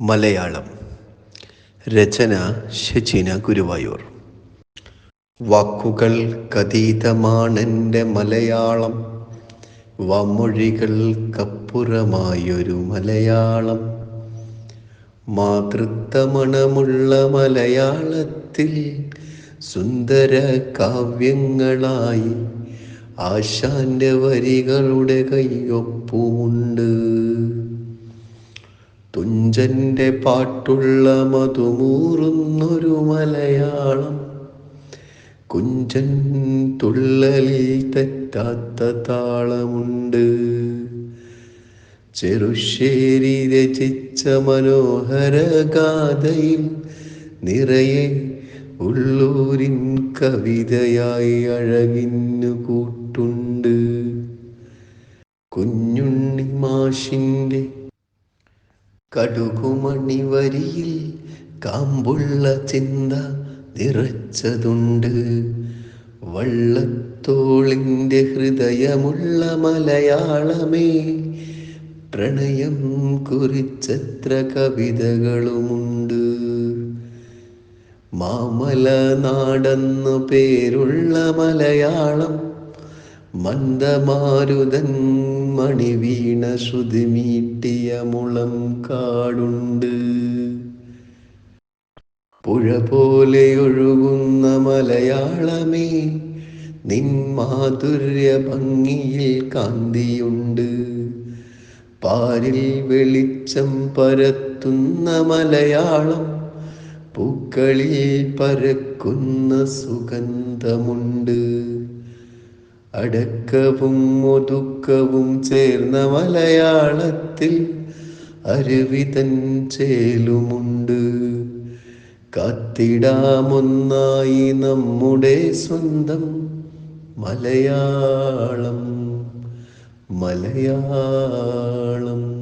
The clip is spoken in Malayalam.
മലയാളം. രചന ശചിന ഗുരുവായൂർ. വാക്കുകൾക്കതീതമാണെന്റെ മലയാളം. വാമൊഴികൾക്കപ്പുറമായൊരു മലയാളം. മാതൃത്വമണമുള്ള മലയാളത്തിൽ സുന്ദര കാവ്യങ്ങളായി ആശാന്റെ വരികളുടെ കയ്യൊപ്പുമുണ്ട്. തുഞ്ചന്റെ പാട്ടുള്ള മധുമൂറുന്നൊരു മലയാളം. കുഞ്ചൻ തുള്ളലിൽ തെറ്റാത്ത താളമുണ്ട്. ചെറുശ്ശേരി രചിച്ച മനോഹര ഗാഥയിൽ നിറയെ ഉള്ളൂരിൻ കവിതയായി അഴകിന്നു കൂട്ടുണ്ട്. കുഞ്ഞുണ്ണി മാഷിന്റെ കടുകുമണി വരിയിൽ കാമ്പുള്ള ചിന്ത നിറച്ചതുണ്ട്. വള്ളത്തോളിന്റെ ഹൃദയമുള്ള മലയാളമേ പ്രണയം കുറിച്ചത്ര കവിതകളുമുണ്ട്. മാമല നാടെന്നു പേരുള്ള മലയാളം മന്ദമാരുതൻ മണിവീണ ശ്രുതി മീട്ടിയ മുളം. കാടുണ്ട് പുഴ പോലെ ഒഴുകുന്ന മലയാളമേ നിൻ മാധുര്യ ഭംഗിയിൽ കാന്തിയുണ്ട്. പാരിൽ വെളിച്ചം പരത്തുന്ന മലയാളം പൂക്കളിൽ പരക്കുന്ന സുഗന്ധമുണ്ട്. അടക്കവും ഒതുക്കവും ചേർന്ന മലയാളത്തിൽ അരുവിതൻ ചേലുമുണ്ട്. കാത്തിടാമൊന്നായി നമ്മുടെ സ്വന്തം മലയാളം മലയാളം.